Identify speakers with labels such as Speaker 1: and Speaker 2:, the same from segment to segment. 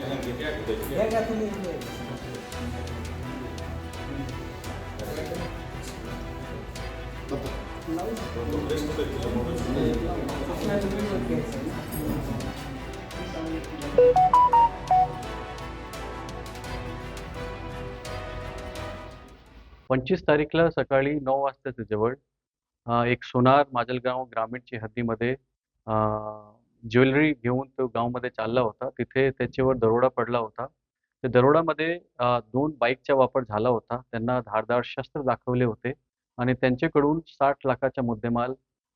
Speaker 1: घ्या घ्या तुम्ही
Speaker 2: पंचवीस तारीखला सकाळी नऊ वाजताच्या जवळ एक सोनार माजलगाव ग्रामीणची हद्दीमध्ये ज्वेलरी घेऊन तो गावमध्ये चालला होता. तिथे त्याच्यावर दरोडा पडला होता. त्या दरोडामध्ये दोन बाईकचा वापर झाला होता. त्यांना धारदार शस्त्र दाखवले होते आणि त्यांच्याकडून साठ लाखाचा मुद्देमाल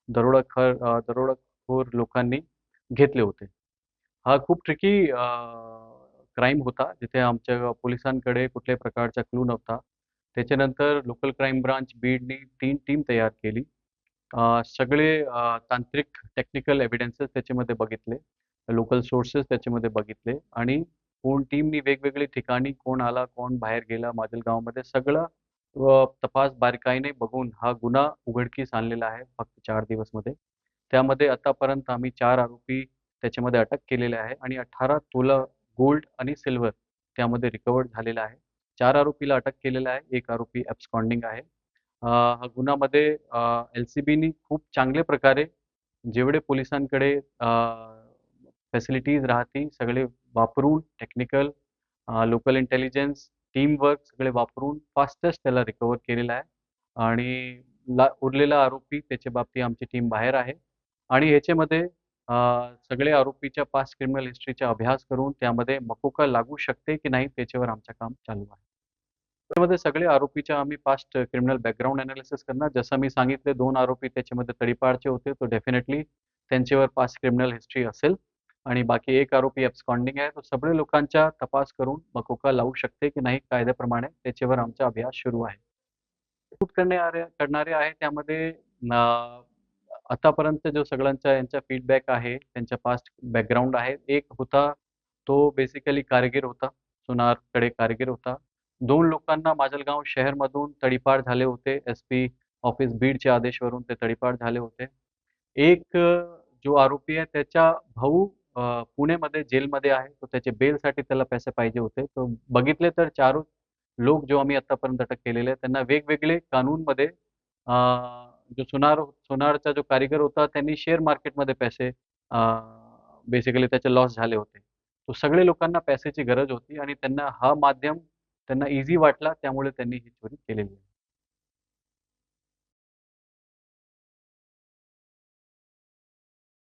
Speaker 2: दरोडाखर दरोडाखोर लोकांनी घेतले होते. हा खूप ट्रिकी क्राईम होता. जिथे आमच्या पोलिसांकडे कुठल्याही प्रकारचा क्लू नव्हता. त्याच्यानंतर लोकल क्राईम ब्रांच बीडनी तीन टीम तयार केली. सगळे तांत्रिक टेक्निकल एव्हिडन्सेस त्याच्यामध्ये बघितले. लोकल सोर्सेस त्याच्यामध्ये बघितले. आणि कोण टीमनी वेगवेगळी ठिकाणी कोण आला कोण बाहेर गेला माजलगावमध्ये गावामध्ये अ, तपास बारकाईने बघून हा गुन्हा उघडकीस आणलेला आहे फक्त चार दिवसमध्ये. त्यामध्ये आतापर्यंत आम्ही चार आरोपी त्याच्यामध्ये अटक केलेले आहे आणि अठरा तोला गोल्ड आणि सिल्वर त्यामध्ये रिकवर्ड झालेला आहे. चार आरोपीला अटक केलेलं आहे. एक आरोपी ॲब्स्कॉन्डिंग आहे. हा गुन्ह्यामध्ये एल सी बीनी खूप चांगल्या प्रकारे जेवढे पोलिसांकडे फॅसिलिटीज राहतील सगळे वापरून टेक्निकल लोकल इंटेलिजन्स टीमवर्क सगळे वापरून फास्टेस्ट त्याला रिकवर केलेला आहे. आणि ला उरलेला आरोपी त्याच्या बाबतीत आमची टीम बाहेर आहे. आणि ह्याच्यामध्ये सगळे आरोपीच्या पास्ट क्रिमिनल हिस्ट्रीचा अभ्यास करून त्यामध्ये मकोका लागू शकते की नाही त्याच्यावर आमचं काम चालू आहे. त्यामध्ये सगळे आरोपीच्या आम्ही पास्ट क्रिमिनल बॅकग्राऊंड अनालिसिस करणार. जसं मी सांगितले दोन आरोपी त्याच्यामध्ये तडीपारचे होते. तो डेफिनेटली त्यांच्यावर पास्ट क्रिमिनल हिस्ट्री असेल. आणि बाकी एक आरोपी ॲब्स्कॉन्डिंग आहे. तो सगळे लोकांचा तपास करून मकोका लावू शकते की नाही कायद्याप्रमाणे त्याच्यावर आमचा अभ्यास सुरू आहे. शूट करणारे करणारे आहे. त्यामध्ये आतापर्यंत जो सगळ्यांचा यांचा फीडबॅक आहे त्यांचा पास्ट बॅकग्राऊंड आहे. एक होता तो बेसिकली कारगीर होता. सोनारकडे कारगीर होता. दोन लोकांना माजलगाव शहरमधून तडीपार झाले होते. एस पी ऑफिस बीडच्या आदेशवरून ते तडीपार झाले होते. एक जो आरोपी आहे त्याचा भाऊ पुणेमध्ये जेलमध्ये आहे. तो त्याचे बेलसाठी त्याला पैसे पाहिजे होते. तो बघितले तर चार लोक जो आम्ही आतापर्यंत अटक केलेले आहेत त्यांना वेगवेगळे कानूनमध्ये जो सोनार सोनारचा जो कारीगर होता त्यांनी शेअर मार्केटमध्ये पैसे बेसिकली त्याचे लॉस झाले होते. तो सगळे लोकांना पैशाची गरज होती आणि त्यांना हा माध्यम त्यांना इझी वाटला त्यामुळे त्यांनी ही चोरी केलेली आहे.